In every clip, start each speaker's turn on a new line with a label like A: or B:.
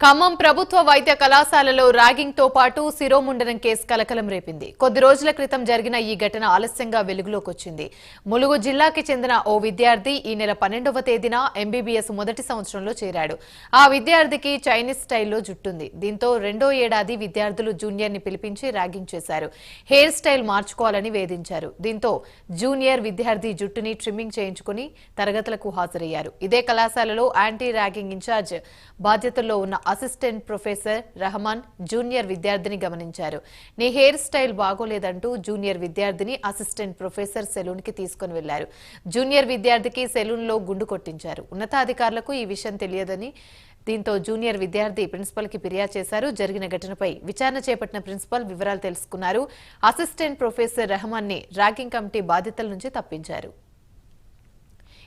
A: ఖమ్మం ప్రభుత్వ వైద్య కళాశాలలో ర్యాగింగ్తో పాటు శిరోముండనం కేసు కలకలం రేపింది. కొద్ది రోజుల క్రితం జరిగిన ఈ ఘటన ఆలస్యంగా వెలుగులోకి వచ్చింది ములుగు జిల్లాకి చెందిన ఓ విద్యార్థి ఈ నెల పన్నెండవ తేదీన ఎంబీబీఎస్ మొదటి సంవత్సరంలో చేరాడు. ఆ విద్యార్థికి చైనీస్ స్టైల్లో జుట్టుంది. దీంతో రెండో ఏడాది విద్యార్థులు జూనియర్ని పిలిపించి ర్యాగింగ్ చేశారు. హెయిర్ స్టైల్ మార్చుకోవాలని వేధించారు. దీంతో జూనియర్ విద్యార్థి జుట్టుని ట్రిమ్మింగ్ చేయించుకుని తరగతులకు హాజరయ్యారు. ఇదే కళాశాలలో యాంటీ ర్యాగింగ్ ఇన్ఛార్జ్ బాధ్యతల్లో ఉన్న అసిస్టెంట్ ప్రొఫెసర్ రహమాన్ జూనియర్ విద్యార్థిని గమనించారు. నీ హెయిర్ స్టైల్ బాగోలేదంటూ జూనియర్ విద్యార్థిని అసిస్టెంట్ ప్రొఫెసర్ సెలూన్కి తీసుకుని వెళ్ళారు జూనియర్ విద్యార్థికి సెలూన్లో గుండు కొట్టించారు. ఉన్నతాధికారులకు ఈ విషయం తెలియదని దీంతో జూనియర్ విద్యార్థి ప్రిన్సిపల్కి ఫిర్యాదు చేశారు. జరిగిన ఘటనపై విచారణ చేపట్టిన ప్రిన్సిపల్ వివరాలు తెలుసుకున్నారు. అసిస్టెంట్ ప్రొఫెసర్ రహమాన్ని ర్యాగింగ్ కమిటీ బాధ్యతల నుంచి తప్పించారు.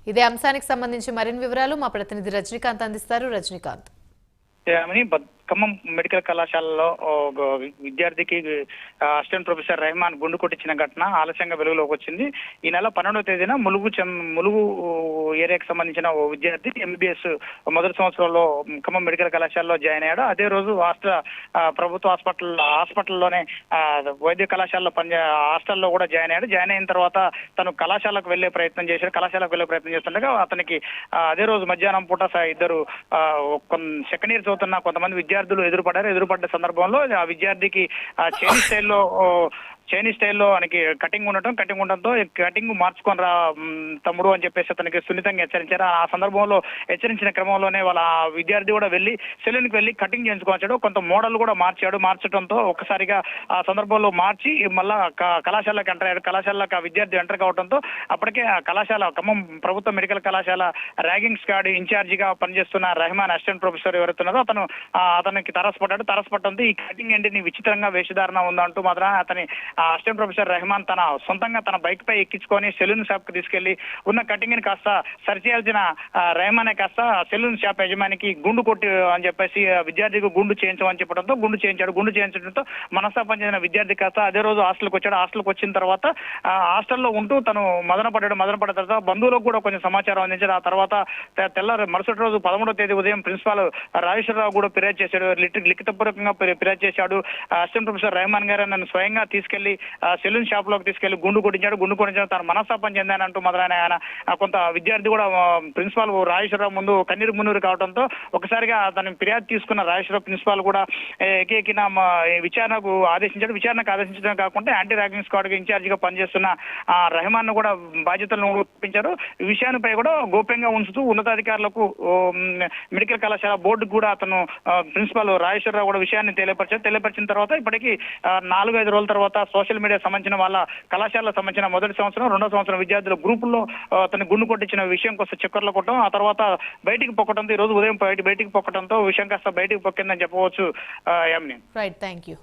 A: ఇదే అంశానికి సంబంధించి మరిన్ని వివరాలు మా ప్రతినిధి రజనీకాంత్ అందిస్తారు. రజనీకాంత్.
B: అని బద్- ఖమ్మం మెడికల్ కళాశాలలో విద్యార్థికి అసిస్టెంట్ ప్రొఫెసర్ రెహమాన్ గుండు కొట్టించిన ఘటన ఆలస్యంగా వెలుగులోకి వచ్చింది. ఈ నెల పన్నెండవ తేదీన ములుగు చెం- ములుగు ఏరియాకి సంబంధించిన ఓ విద్యార్థి ఎంబీబీఎస్ మొదటి సంవత్సరంలో ఖమ్మం మెడికల్ కళాశాలలో జాయిన్ అయ్యాడు. అదే రోజు హాస్టల్ ప్రభుత్వ హాస్పిటల్ హాస్పిటల్లోనే వైద్య కళాశాలలో పనిచే హాస్టల్లో కూడా జాయిన్ అయ్యాడు. జాయిన్ అయిన తర్వాత తను కళాశాలకు వెళ్ళే ప్రయత్నం చేశాడు. కళాశాలకు వెళ్ళే ప్రయత్నం చేస్తుండగా అతనికి అదే రోజు మధ్యాహ్నం పూట ఇద్దరు సెకండ్ ఇయర్ చదువుతున్న కొంతమంది విద్యార్థులు ఎదురుపడ్డారు. ఎదురుపడ్డ సందర్భంలో ఆ విద్యార్థికి చైనీస్ స్టైల్లో చైనీస్ స్టైల్లో ఆయనకి కటింగ్ ఉండటం కటింగ్ ఉండటంతో కటింగ్ మార్చుకొని రా తమ్ముడు అని చెప్పేసి అతనికి సున్నితంగా హెచ్చరించారు. ఆ సందర్భంలో హెచ్చరించిన క్రమంలోనే వాళ్ళ విద్యార్థి కూడా వెళ్ళి సెలూన్కి వెళ్ళి కటింగ్ చేయించుకొచ్చాడు కొంత మోడల్ కూడా మార్చాడు. మార్చడంతో ఒక్కసారిగా ఆ సందర్భంలో మార్చి మళ్ళా కళాశాలకు ఎంటర్ అయ్యాడు. కళాశాలకు ఆ విద్యార్థి ఎంటర్ కావడంతో అప్పటికే ఆ కళాశాల ఖమ్మం ప్రభుత్వ మెడికల్ కళాశాల ర్యాగింగ్ స్క్వాడ్ ఇన్ఛార్జిగా పనిచేస్తున్న రెహమాన్ అసిస్టెంట్ ప్రొఫెసర్ ఎవరుతున్నారో అతను ఆ, అతనికి తరసపడ్డాడు. తరసపడడంతో ఈ కటింగ్ ఏంటి? విచిత్రంగా వేషధారణ ఉందంటూ మాత్రం అతని అసిస్టెంట్ ప్రొఫెసర్ రెహమాన్ తన సొంతంగా తన బైక్ పై ఎక్కించుకొని సెలూన్ షాప్కి తీసుకెళ్ళి ఉన్న కటింగ్ని కాస్త సరిచేయాల్సిన ఆ, రెహమానే కాస్త సెలూన్ షాప్ యజమానికి గుండు కొట్టి అని చెప్పేసి విద్యార్థికి గుండు చేయించమని చెప్పడంతో గుండు చేయించాడు. గుండు చేయించడంతో మనస్తాపం చెందిన విద్యార్థి కాస్త అదే రోజు హాస్టల్కి వచ్చాడు. హాస్టల్కి వచ్చిన తర్వాత హాస్టల్లో ఉంటూ తను మదన పడ్డాడు మదన పడ్డ తర్వాత బంధువులకు కూడా కొంచెం సమాచారం అందించాడు. ఆ తర్వాత తెల్లారి మరుసటి రోజు పదమూడో తేదీ ఉదయం ప్రిన్సిపాల్ రాజేశ్వరరావు కూడా ఫిర్యాదు చేశాడు. లిఖితపూర్వకంగా ఫిర్యాదు చేశాడు. అసిస్టెంట్ ప్రొఫెసర్ రెహమాన్ గారు నన్ను స్వయంగా తీసుకెళ్ళి ఆ సెలూన్ షాప్లోకి తీసుకెళ్ళి గుండు కొట్టించాడు. గుండు కొట్టించాడు తన మనస్తాపం చెందానంటూ మొదలైన ఆయన కొంత విద్యార్థి కూడా ప్రిన్సిపాల్ రాజేశ్వరరావు ముందు కన్నీరు మున్నీరు కావడంతో ఒకసారిగా అతను ఫిర్యాదు తీసుకున్న రాజేశ్వరరావు ప్రిన్సిపాల్ కూడా ఏ, ఏకీకిన విచారణకు ఆదేశించాడు. విచారణకు ఆదేశించడం కాకుండా యాంటీ ర్యాగింగ్ స్క్వాడ్కి ఇన్ఛార్జ్గా పనిచేస్తున్న ఆ రెహమాన్ను కూడా బాధ్యతలను ఒప్పించారు ఈ విషయానిపై కూడా గోప్యంగా ఉంచుతూ ఉన్నతాధికారులకు మెడికల్ కళాశాల బోర్డు కూడా అతను ప్రిన్సిపాల్ రాజేశ్వరరావు కూడా విషయాన్ని తెలియపరిచారు. తెలియపరిచిన తర్వాత ఇప్పటికీ నాలుగు ఐదు రోజుల తర్వాత సోషల్ మీడియా సంబంధించిన వాళ్ళ కళాశాలకు సంబంధించిన మొదటి సంవత్సరం రెండో సంవత్సరం విద్యార్థుల గ్రూపుల్లో ఆ, గుండు కొట్టించిన విషయం కోసం చక్కర్లు కొట్టడం ఆ తర్వాత బయటికి పొక్కడంతో ఈ రోజు ఉదయం బయటికి పొక్కడంతో విషయం కాస్త బయటికి పొక్కిందని చెప్పవచ్చు ఆ,
A: రైట్ థ్యాంక్ యూ